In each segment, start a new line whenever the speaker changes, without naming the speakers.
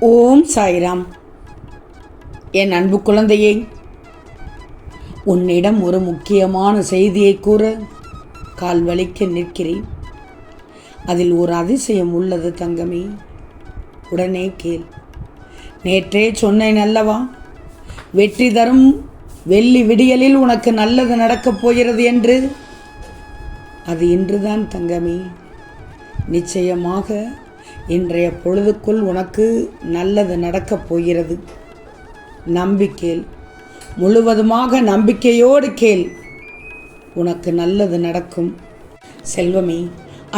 ஓம் சாய்ராம். என் அன்பு குழந்தையே உன்னிடம் ஒரு முக்கியமான செய்தியை கூற கால் வலிக்க நிற்கிறேன். அதில் ஒரு அதிசயம் உள்ளது தங்கமே. உடனே கேள். நேற்றே சொன்னேன் அல்லவா? வெற்றி தரும் வெள்ளி விடியலில் உனக்கு நல்லது நடக்கப் போகிறது என்று? அது இன்றுதான் தங்கமே. நிச்சயமாக இன்றைய பொழுதுக்குள் உனக்கு நல்லது நடக்கப் போகிறது. நம்பிக்கேள் முழுவதுமாக நம்பிக்கையோடு கேள். உனக்கு நல்லது நடக்கும். செல்வமே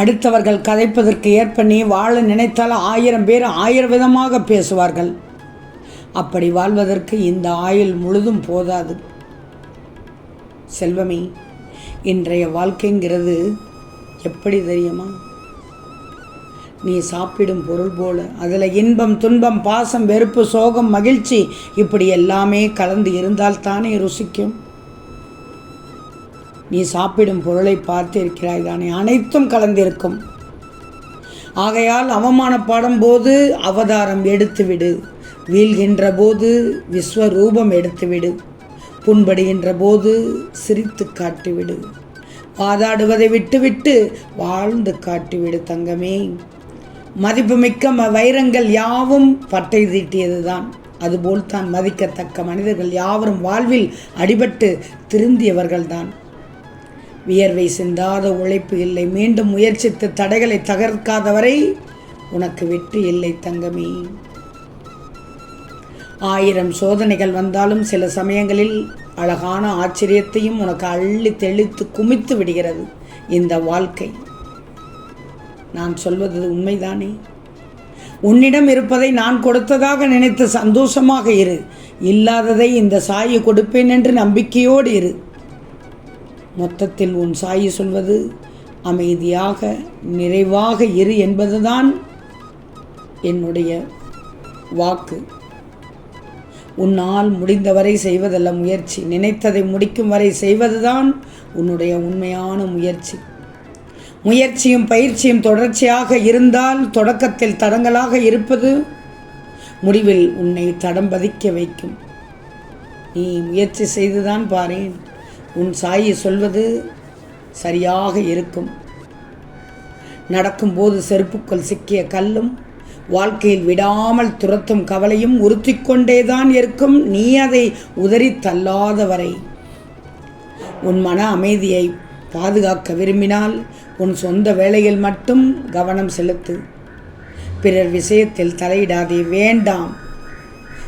அடுத்தவர்கள் கதைப்பதற்கு ஏற்ப நீ வாழ நினைத்தால் ஆயிரம் பேர் ஆயிரம் விதமாக பேசுவார்கள். அப்படி வாழ்வதற்கு இந்த ஆயுள் முழுதும் போதாது. செல்வமே இன்றைய வாழ்க்கைங்கிறது எப்படி தெரியுமா? நீ சாப்பிடும் பொருள் போல. அதில் இன்பம் துன்பம் பாசம் வெறுப்பு சோகம் மகிழ்ச்சி இப்படி எல்லாமே கலந்து இருந்தால் தானே ருசிக்கும். நீ சாப்பிடும் பொருளை பார்த்திருக்கிறாய் தானே. அனைத்தும் கலந்திருக்கும். ஆகையால் அவமானப்படும் போது அவதாரம் எடுத்துவிடு. வீழ்கின்ற போது விஸ்வரூபம் எடுத்துவிடு. புண்படுகின்ற போது சிரித்து காட்டிவிடு. வாதாடுவதை விட்டுவிட்டு வாழ்ந்து காட்டிவிடு தங்கமே. மதிப்புமிக்க வைரங்கள் யாவும் பட்டை தீட்டியதுதான். அதுபோல் தான் மதிக்கத்தக்க மனிதர்கள் யாவரும் வாழ்வில் அடிபட்டு திருந்தியவர்கள்தான். வியர்வை சிந்தாத உழைப்பு இல்லை. மீண்டும் முயற்சித்து தடைகளை தகர்க்காதவரை உனக்கு வெற்றி இல்லை தங்கமே. ஆயிரம் சோதனைகள் வந்தாலும் சில சமயங்களில் அழகான ஆச்சரியத்தையும் உனக்கு அள்ளி தெளித்து குமித்து விடுகிறது. இந்த வாழ்க்கை நான் சொல்வது உண்மைதானே? உன்னிடம் இருப்பதை நான் கொடுத்ததாக நினைத்து சந்தோஷமாக இரு. இல்லாததை இந்த சாயை கொடுப்பேன் என்று நம்பிக்கையோடு இரு. மொத்தத்தில் உன் சாயி சொல்வது அமைதியாக நிறைவாக இரு என்பதுதான் என்னுடைய வாக்கு. உன்னால் முடிந்தவரை செய்வதல்ல முயற்சி. நினைத்ததை முடிக்கும் வரை செய்வதுதான் உன்னுடைய உண்மையான முயற்சி. முயற்சியும் பயிற்சியும் தொடர்ச்சியாக இருந்தால் தொடக்கத்தில் தடங்களாக இருப்பது முடிவில் உன்னை தடம் பதிக்க வைக்கும். நீ முயற்சி செய்துதான் பாரேன். உன் சாயி சொல்வது சரியாக இருக்கும். நடக்கும்போது செருப்புக்குள் சிக்கிய கல்லும் வாழ்க்கையில் விடாமல் துரத்தும் கவலையும் உறுத்தி கொண்டேதான் இருக்கும். நீ அதை உதறி தள்ளாதவரை. உன் மன அமைதியை பாதுகாக்க விரும்பினால் உன் சொந்த வேலையில் மட்டும் கவனம் செலுத்து. பிறர் விஷயத்தில் தலையிடாதே வேண்டாம்.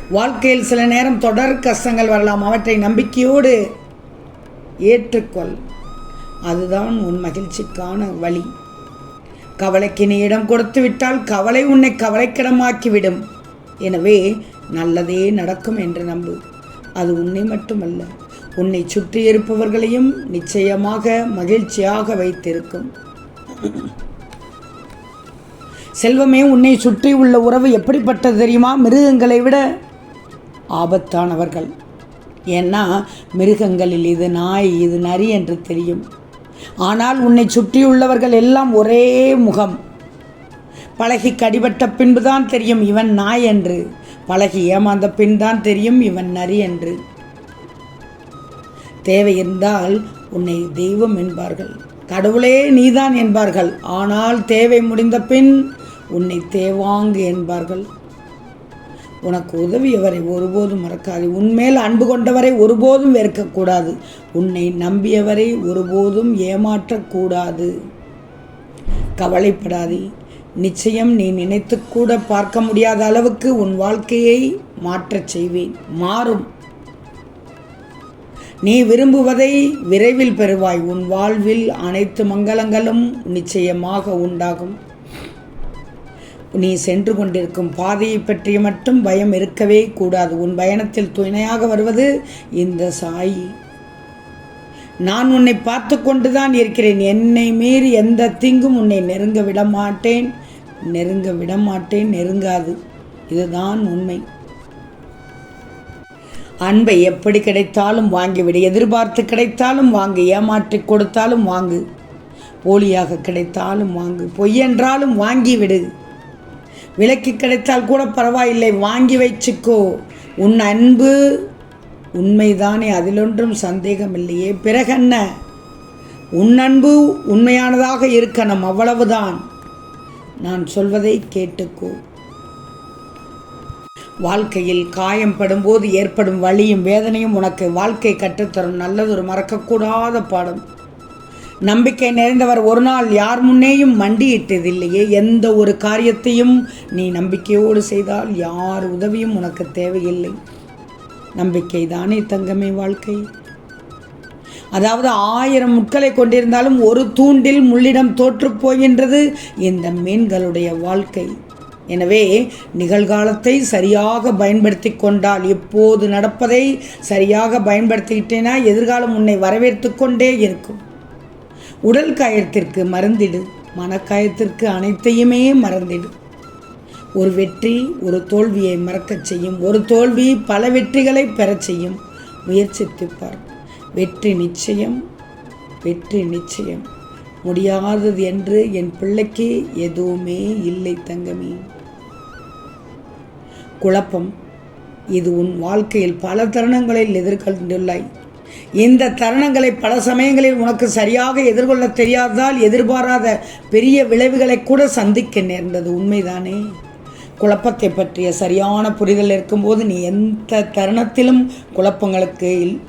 வாழ்க்கையில் சில நேரம் தொடர் கஷ்டங்கள் வரலாம். அவற்றை நம்பிக்கையோடு ஏற்றுக்கொள். அதுதான் உன் மகிழ்ச்சிக்கான வழி. கவலைக்கு நீ இடம் கொடுத்து விட்டால் கவலை உன்னை கவலைக்கிடமாக்கிவிடும். எனவே நல்லதே நடக்கும் என்று நம்பு. அது உன்னை மட்டுமல்ல உன்னை சுற்றி இருப்பவர்களையும் நிச்சயமாக மகிழ்ச்சியாக வைத்திருக்கும். செல்வமே உன்னை சுற்றி உள்ள உறவு எப்படிப்பட்டது தெரியுமா? மிருகங்களை விட ஆபத்தானவர்கள். ஏன்னா மிருகங்களில் இது நாய் இது நரி என்று தெரியும். ஆனால் உன்னை சுற்றியுள்ளவர்கள் எல்லாம் ஒரே முகம். பழகி கடிபட்ட பின்புதான் தெரியும் இவன் நாய் என்று. பழகி ஏமாந்த பின் தான் தெரியும் இவன் நரி என்று. தேவை இருந்தால் உன்னை தெய்வம் என்பார்கள். கடவுளே நீதான் என்பார்கள். ஆனால் தேவை முடிந்த பின் உன்னை தேவாங்கு என்பார்கள். உனக்கு உதவியவரை ஒருபோதும் மறக்காது. உன்மேல் அன்பு கொண்டவரை ஒருபோதும் வெறுக்கக்கூடாது. உன்னை நம்பியவரை ஒருபோதும் ஏமாற்றக்கூடாது. கவலைப்படாதே. நிச்சயம் நீ நினைத்து கூட பார்க்க முடியாத அளவுக்கு உன் வாழ்க்கையை மாற்றச் செய்வேன். மாறும். நீ விரும்புவதை விரைவில் பெறுவாய். உன் வாழ்வில் அனைத்து மங்களங்களும் நிச்சயமாக உண்டாகும். நீ சென்று கொண்டிருக்கும் பாதையை பற்றிய மட்டும் பயம் இருக்கவே கூடாது. உன் பயணத்தில் துணையாக வருவது இந்த சாய். நான் உன்னை பார்த்து கொண்டுதான் இருக்கிறேன். என்னை மீறி எந்த தீங்கும் உன்னை நெருங்க விட மாட்டேன். நெருங்க விட மாட்டேன். நெருங்காது. இதுதான் உண்மை. அன்பை எப்படி கிடைத்தாலும் வாங்கிவிடு எதிர்பார்த்து கிடைத்தாலும் வாங்கு ஏமாற்றி கொடுத்தாலும் வாங்கு. போலியாக கிடைத்தாலும் வாங்கு பொய்யென்றாலும் வாங்கிவிடு விலைக்கு கிடைத்தால் கூட பரவாயில்லை வாங்கி வச்சுக்கோ. உன் அன்பு உண்மைதானே அதிலொன்றும் சந்தேகமில்லையே. பிறகென்ன? உன் அன்பு உண்மையானதாக இருக்கணும் அவ்வளவுதான். நான் சொல்வதை கேட்டுக்கோ. வாழ்க்கையில் காயம் படும்போது ஏற்படும் வலியும் வேதனையும் உனக்கு வாழ்க்கை கற்றுத்தரும். நல்லதொரு மறக்கக்கூடாத பாடம். நம்பிக்கை நிறைந்தவர் ஒரு நாள் யார் முன்னேயும் மண்டியிட்டதில்லையே. எந்த ஒரு காரியத்தையும் நீ நம்பிக்கையோடு செய்தால் யார் உதவியும் உனக்கு தேவையில்லை. நம்பிக்கை தானே தங்கமே வாழ்க்கை. அதாவது ஆயிரம் முட்களை கொண்டிருந்தாலும் ஒரு தூண்டில் முள்ளிடம் தோற்றுப் போகின்றது இந்த மீன்களுடைய வாழ்க்கை. எனவே நிகழ்காலத்தை சரியாக பயன்படுத்தி கொண்டால் இப்போது நடப்பதை சரியாக பயன்படுத்திக்கிட்டேனா எதிர்காலம் உன்னை வரவேற்று கொண்டே இருக்கும். உடல் காயத்திற்கு மறந்திடு மனக்காயத்திற்கு அனைத்தையுமே மறந்திடு. ஒரு வெற்றி ஒரு தோல்வியை மறக்கச் செய்யும் ஒரு தோல்வி பல வெற்றிகளை பெறச் செய்யும். முயற்சித்துப்பார் வெற்றி நிச்சயம் வெற்றி நிச்சயம். முடியாதது என்று என் பிள்ளைக்கு எதுவுமே இல்லை தங்கமே. குழப்பம். இது உன் வாழ்க்கையில் பல தருணங்களில் எதிர்கொண்டுள்ளாய். இந்த தருணங்களை பல சமயங்களில் உனக்கு சரியாக எதிர்கொள்ள தெரியாததால் எதிர்பாராத பெரிய விளைவுகளை கூட சந்திக்க நேர்ந்தது உண்மைதானே? குழப்பத்தை பற்றிய சரியான புரிதல் இருக்கும்போது நீ எந்த தருணத்திலும் குழப்பங்களுக்கு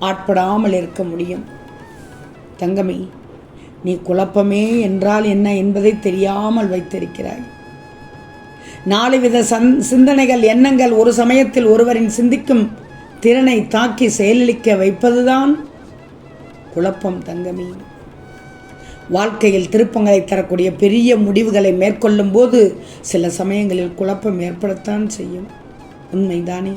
ஆட்படாமல் இருக்க முடியும். தங்கமி நீ குழப்பமே என்றால் என்ன என்பதை தெரியாமல் வைத்திருக்கிறாய். நாலு வித சந் சிந்தனைகள் எண்ணங்கள் ஒரு சமயத்தில் ஒருவரின் சிந்திக்கும் திறனை தாக்கி செயலளிக்க வைப்பதுதான் குழப்பம் தங்கமி. வாழ்க்கையில் திருப்பங்களை தரக்கூடிய பெரிய முடிவுகளை மேற்கொள்ளும் போது சில சமயங்களில் குழப்பம் ஏற்படத்தான் செய்யும். உண்மைதானே?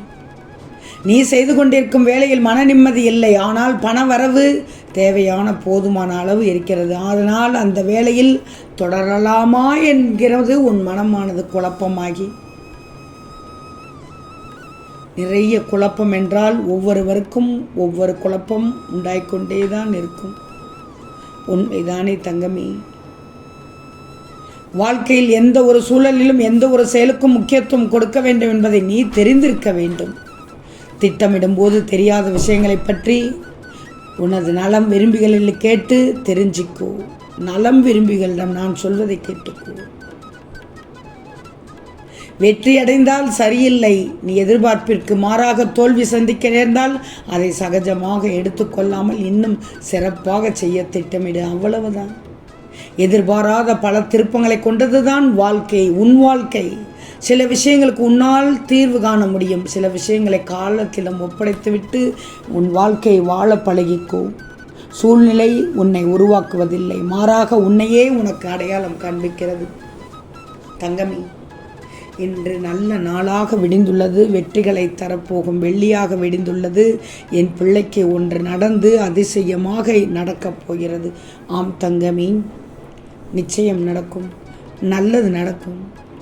நீ செய்து கொண்டிருக்கும் வேளையில் மன நிம்மதி இல்லை. ஆனால் பண வரவு தேவையான போதுமான அளவு இருக்கிறது. அதனால் அந்த வேலையில் தொடரலாமா என்கிறது உன் மனமானது குழப்பமாகி. நிறைய குழப்பம் என்றால் ஒவ்வொருவருக்கும் ஒவ்வொரு குழப்பம் உண்டாய்கொண்டே தான் இருக்கும். உண்மைதானே தங்கமி? வாழ்க்கையில் எந்த ஒரு சூழலிலும் எந்த ஒரு செயலுக்கும் முக்கியத்துவம் கொடுக்க வேண்டும் என்பதை நீ தெரிந்திருக்க வேண்டும். திட்டமிடும்போது தெரியாத விஷயங்களை பற்றி உனது நலம் விரும்பிகளில் கேட்டு தெரிஞ்சிக்கோ. நலம் விரும்பிகளிடம் நான் சொல்வதை கேட்டுக்கோ. வெற்றி அடைந்தால் சரியில்லை. நீ எதிர்பார்ப்பிற்கு மாறாக தோல்வி சந்திக்க நேர்ந்தால் அதை சகஜமாக எடுத்துக்கொள்ளாமல் இன்னும் சிறப்பாக செய்ய திட்டமிடு. அவ்வளவுதான். எதிர்பாராத பல திருப்பங்களை கொண்டதுதான் வாழ்க்கை. உன் வாழ்க்கை. சில விஷயங்களுக்கு உன்னால் தீர்வு காண முடியும். சில விஷயங்களை காலத்திடம் ஒப்படைத்துவிட்டு உன் வாழ்க்கையை வாழ பழகிக்கோ. சூழ்நிலை உன்னை உருவாக்குவதில்லை. மாறாக உன்னையே உனக்கு அடையாளம் காண்பிக்கிறது. தங்கமி இன்று நல்ல நாளாக விடிந்துள்ளது. வெற்றிகளை தரப்போகும் வெள்ளியாக விடிந்துள்ளது. என் பிள்ளைக்கு ஒன்று நடந்து அதிசயமாக நடக்கப் போகிறது. ஆம் தங்கமி நிச்சயம் நடக்கும். நல்லது நடக்கும்.